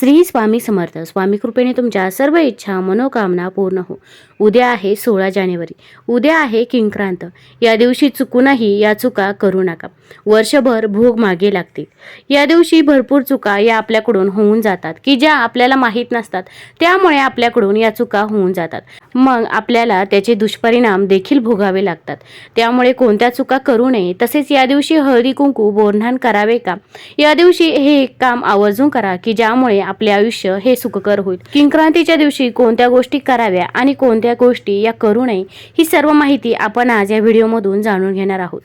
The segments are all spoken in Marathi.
श्री स्वामी समर्थ. स्वामी कृपेने तुमच्या सर्व इच्छा मनोकामना पूर्ण हो. उद्या आहे सोळा जानेवारी. उद्या आहे किंक्रांत. या दिवशी चुकूनही या चुका करू नका. वर्षभर भोग मागे लागतील. या दिवशी भरपूर चुका या आपल्याकडून होऊन जातात. की ज्या आपल्याला माहीत नसतात त्यामुळे आपल्याकडून या चुका होऊन जातात. मग आपल्याला त्याचे दुष्परिणाम देखील भोगावे लागतात. त्यामुळे कोणत्या चुका करू नये तसेच या दिवशी हळदी कुंकू बोरणान करावे का? या दिवशी हे एक काम आवर्जून करा की ज्यामुळे आपले आयुष्य हे सुखकर होईल. किंक्रांतीच्या दिवशी कोणत्या गोष्टी कराव्या आणि कोणत्या गोष्टी या करू नये ही सर्व माहिती आपण आज या व्हिडिओमधून जाणून घेणार आहोत.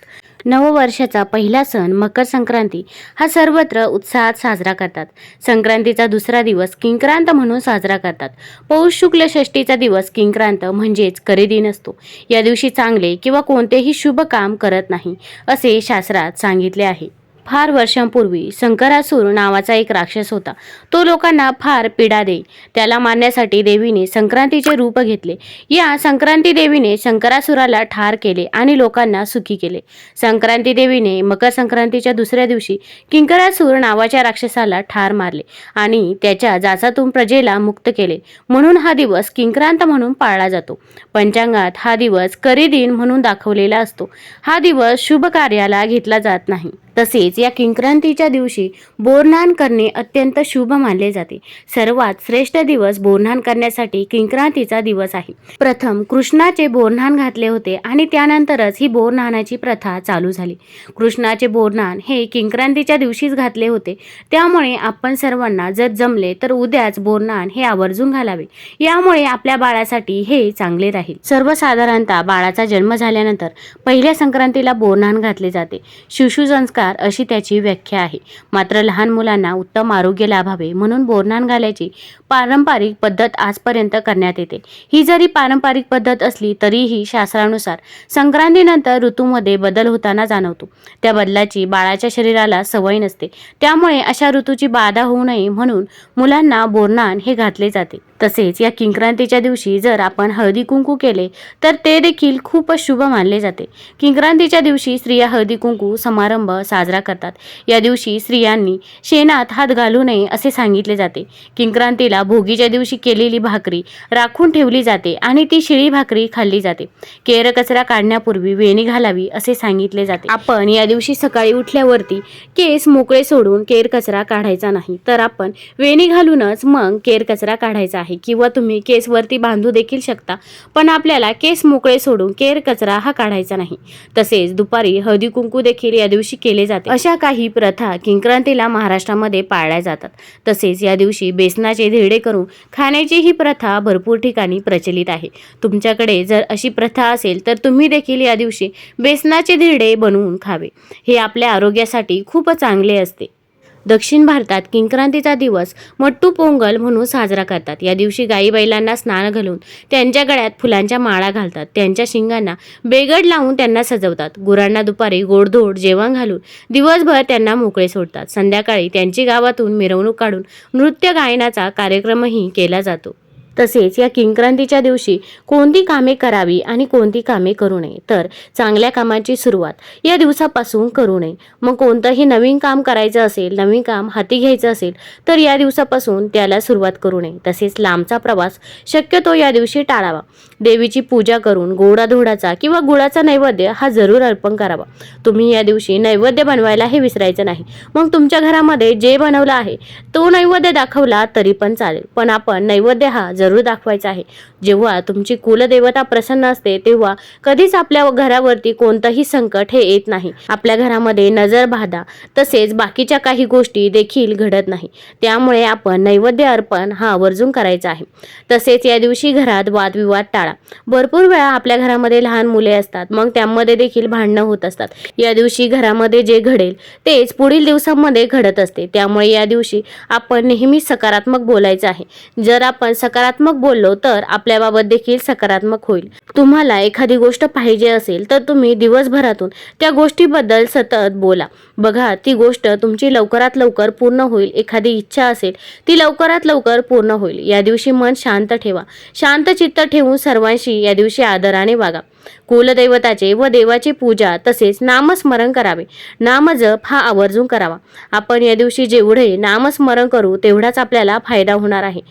नववर्षाचा पहिला सण मकर संक्रांती. हा सर्वत्र उत्साहात साजरा करतात. संक्रांतीचा दुसरा दिवस किंक्रांत म्हणून साजरा करतात. पौष शुक्ल षष्टीचा दिवस किंक्रांत म्हणजेच करीदिन असतो या दिवशी चांगले किंवा कोणतेही शुभ काम करत नाही असे शास्त्रात सांगितले आहे. फार वर्षांपूर्वी शंकरासूर नावाचा एक राक्षस होता. तो लोकांना फार पीडा देई त्याला मारण्यासाठी देवीने संक्रांतीचे रूप घेतले. या संक्रांती देवीने शंकरासुराला ठार केले आणि लोकांना सुखी केले. संक्रांती देवीने मकर संक्रांतीच्या दुसऱ्या दिवशी किंकरासूर नावाच्या राक्षसाला ठार मारले आणि त्याच्या जाचातून प्रजेला मुक्त केले. म्हणून हा दिवस किंक्रांत म्हणून पाळला जातो. पंचांगात हा दिवस करीदिन म्हणून दाखवलेला असतो. हा दिवस शुभ कार्याला घेतला जात नाही. तसेच या किंक्रांतीच्या दिवशी बोरनान करणे अत्यंत शुभ मानले जाते. सर्वात श्रेष्ठ दिवस बोरनान करण्यासाठी किंक्रांतीचा दिवस आहे. प्रथम कृष्णाचे बोरनान घातले होते आणि त्यानंतरच ही बोरनानाची प्रथा चालू झाली. कृष्णाचे बोरनान हे किंक्रांतीच्या दिवशीच घातले होते. त्यामुळे आपण सर्वांना जर जमले तर उद्याच बोरनान हे आवर्जून घालावे. यामुळे आपल्या बाळासाठी हे चांगले राहील. सर्वसाधारणतः बाळाचा जन्म झाल्यानंतर पहिल्या संक्रांतीला बोरनान घातले जाते. शिशु संस्कार अशी त्याची व्याख्या आहे. मात्र लहान मुलांना उत्तम आरोग्य लाभावे म्हणून बोरनान घालायची. पारंपरिक पद्धत आजपर्यंत करण्यात येते. ही जरी पारंपरिक पद्धत असली तरीही शास्त्रानुसार संक्रांतीनंतर ऋतूमध्ये बदल होताना जाणवतो. त्या बदलाची बाळाच्या शरीराला सवय नसते. त्यामुळे अशा ऋतूची बाधा होऊ नये म्हणून मुलांना बोरनान हे घातले जाते. तसेच या किंक्रांतीच्या दिवशी जर आपण हळदी कुंकू केले तर ते देखील खूपच शुभ मानले जाते. किंक्रांतीच्या दिवशी स्त्रिया हळदी कुंकू समारंभ साजरा करतात. या दिवशी स्त्रियांनी शेणात हात घालू नये असे सांगितले जाते. किंक्रांतीला भोगीच्या दिवशी केलेली भाकरी राखून ठेवली जाते आणि ती शिळी भाकरी खाल्ली जाते. केर कचरा काढण्यापूर्वी वेणी घालावी असे सांगितले जाते. आपण या दिवशी सकाळी उठल्यावरती केस मोकळे सोडून केर कचरा काढायचा नाही. तर आपण वेणी घालूनच मग केर कचरा काढायचा आहे किंवा तुम्ही केस वरती बांधू देखील शकता. पण आपल्याला केस मोकळे सोडून केर कचरा हा काढायचा नाही. तसेच दुपारी हळदी कुंकू देखील या दिवशी केले जाते. अशा काही प्रथा किंक्रांतीला महाराष्ट्रामध्ये पाळल्या जातात. तसेच या दिवशी बेसनाचे धिरडे करून खाण्याची ही प्रथा भरपूर ठिकाणी प्रचलित आहे. तुमच्याकडे जर अशी प्रथा असेल तर तुम्ही देखील या दिवशी बेसनाचे धिरडे बनवून खावे. हे आपल्या आरोग्यासाठी खूप चांगले असते. दक्षिण भारतात किंक्रांतीचा दिवस मट्टू पोंगल म्हणून साजरा करतात. या दिवशी गाई बैलांना स्नान घालून त्यांच्या गळ्यात फुलांच्या माळा घालतात. त्यांच्या शिंगांना बेगड लावून त्यांना सजवतात. गुरांना दुपारी गोडधोड जेवण घालून दिवसभर त्यांना मोकळे सोडतात. संध्याकाळी त्यांची गावातून मिरवणूक काढून नृत्य गायनाचा कार्यक्रमही केला जातो. तसेच या किंक्रांतीच्या दिवशी कोणती कामे करावी आणि कोणती कामे करू नये? तर चांगल्या कामाची सुरुवात या दिवसापासून करू नये. मग कोणतंही नवीन काम करायचं असेल नवीन काम हाती घ्यायचं असेल तर या दिवसापासून त्याला सुरुवात करू नये. तसेच लांबचा प्रवास शक्यतो या दिवशी टाळावा. देवीची पूजा करून गोडाधोडाचा किंवा गुळाचा नैवेद्य हा जरूर अर्पण करावा. तुम्ही या दिवशी नैवेद्य बनवायला हे विसरायचं नाही. मग तुमच्या घरामध्ये जे बनवलं आहे तो नैवेद्य दाखवला तरी पण चालेल. पण आपण नैवेद्य हा जरूर दाखवायचा आहे. जेव्हा तुमची कुलदेवता प्रसन्न असते तेव्हा कधीच आपल्या घरावरती कोणतंही संकट हे येत नाही. आपल्या घरामध्ये नजर बाधा. तसेच बाकीच्या काही गोष्टी देखील घडत नाही. त्यामुळे आपण नैवेद्य अर्पण हा आवर्जून करायचा आहे. तसेच या दिवशी घरात वादविवाद टाळा. भरपूर वेळा आपल्या घरामध्ये लहान मुले असतात. मग त्यामध्ये देखील भांडणं होत असतात. या दिवशी घरामध्ये जे घडेल तेच पुढील दिवसांमध्ये घडत असते. त्यामुळे या दिवशी आपण नेहमी सकारात्मक बोलायचं आहे. जर आपण सकारात्मक बोललो तर आपल्याबाबत देखील सकारात्मक होईल. तुम्हाला एखादी गोष्ट पाहिजे असेल तर तुम्ही दिवसभरातून त्या गोष्टीबद्दल सतत बोला. बघा ती गोष्ट तुमची लवकरात लवकर पूर्ण होईल. एखादी इच्छा असेल ती लवकरात लवकर पूर्ण होईल. या दिवशी मन शांत ठेवा. शांत चित्त ठेवून सर्वांशी या दिवशी आदराने वागा. कुलदैवताचे व देवाची पूजा तसेच नामस्मरण करावे. नामजप हा आवर्जून करावा. आपण या दिवशी जेवढे नामस्मरण करू तेवढाच आपल्याला फायदा होणार आहे.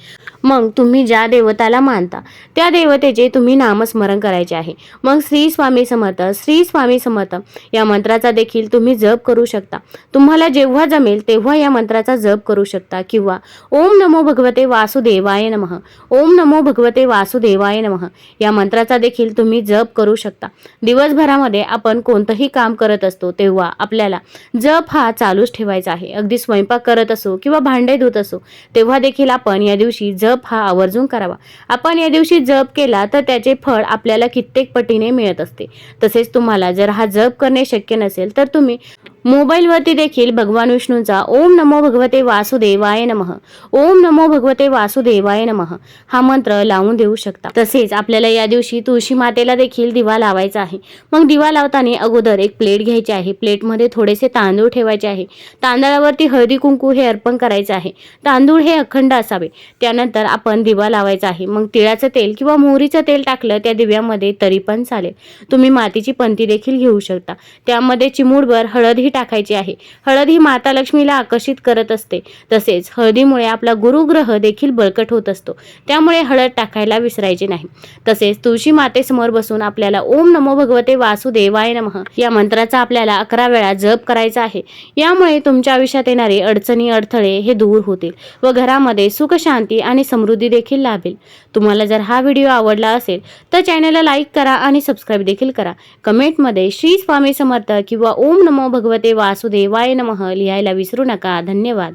मग तुम्ही ज्या देवताला मानता त्या देवतेचे तुम्ही नामस्मरण करायचे आहे. मग श्री स्वामी समर्थ श्री स्वामी समर्थ या मंत्राचा देखील तुम्ही जप करू शकता. तुम्हाला जेव्हा जमेल तेव्हा या मंत्राचा जप करू शकता किंवा ओम नमो भगवते वासुदेवाय नमः ओम नमो भगवते वासुदेवाय नमः या मंत्राचा देखील तुम्ही जप करू शकता. दिवसभरामध्ये आपण कोणतंही काम करत असतो तेव्हा आपल्याला जप हा चालूच ठेवायचा आहे. अगदी स्वयंपाक करत असो किंवा भांडे धुत असो तेव्हा देखील आपण या दिवशी जप हा आवर्जून करावा. आपण या दिवशी जप केला तर त्याचे फळ आपल्याला कित्येक पटीने मिळत असते. तसेच तुम्हाला जर हा जप करणे शक्य नसेल तर तुम्ही मोबाईलवरती देखील भगवान विष्णूंचा ओम नमो भगवते वासुदेवाय नमः. ओम नमो भगवते वासुदेवाय नमः. हा मंत्र लावून देऊ शकता. तसेच आपल्याला या दिवशी तुळशी मातेला देखील दिवा लावायचा आहे. मग दिवा लावताना अगोदर एक प्लेट घ्यायची आहे. प्लेटमध्ये थोडेसे तांदूळ ठेवायचे आहे. तांदळावरती हळदी कुंकू हे अर्पण करायचे आहे. तांदूळ हे अखंड असावे. त्यानंतर आपण दिवा लावायचा आहे. मग तिळाचं तेल किंवा मोहरीचं तेल टाकलं त्या दिव्यामध्ये तरी पण चालेल. तुम्ही मातीची पंती देखील घेऊ शकता. त्यामध्ये चिमूडभर हळद ही टाकायची आहे. हळद ही माता लक्ष्मीला आकर्षित करत असते. तसेच हळदीमुळे आपला गुरुग्रह देखील बळकट होत असतो. त्यामुळे हळद टाकायला विसरायचे नाही. तसेच तुळशी मातेसमोर बसून आपल्याला ओम नमो भगवते वासुदेवाय नमः या मंत्राचा आपल्याला अकरा वेळा जप करायचा आहे. यामुळे तुमच्या आयुष्यात येणारे अडचणी अडथळे हे दूर होतील व घरामध्ये सुख शांती आणि समृद्धी देखील लाभेल. तुम्हाला जर हा व्हिडिओ आवडला असेल तर चॅनलला लाईक करा आणि सबस्क्राईब देखील करा. कमेंटमध्ये श्री स्वामी समर्थ किंवा ओम नमो भगवते वासुदेवाय नमः. लिहायला विसरू नका. धन्यवाद.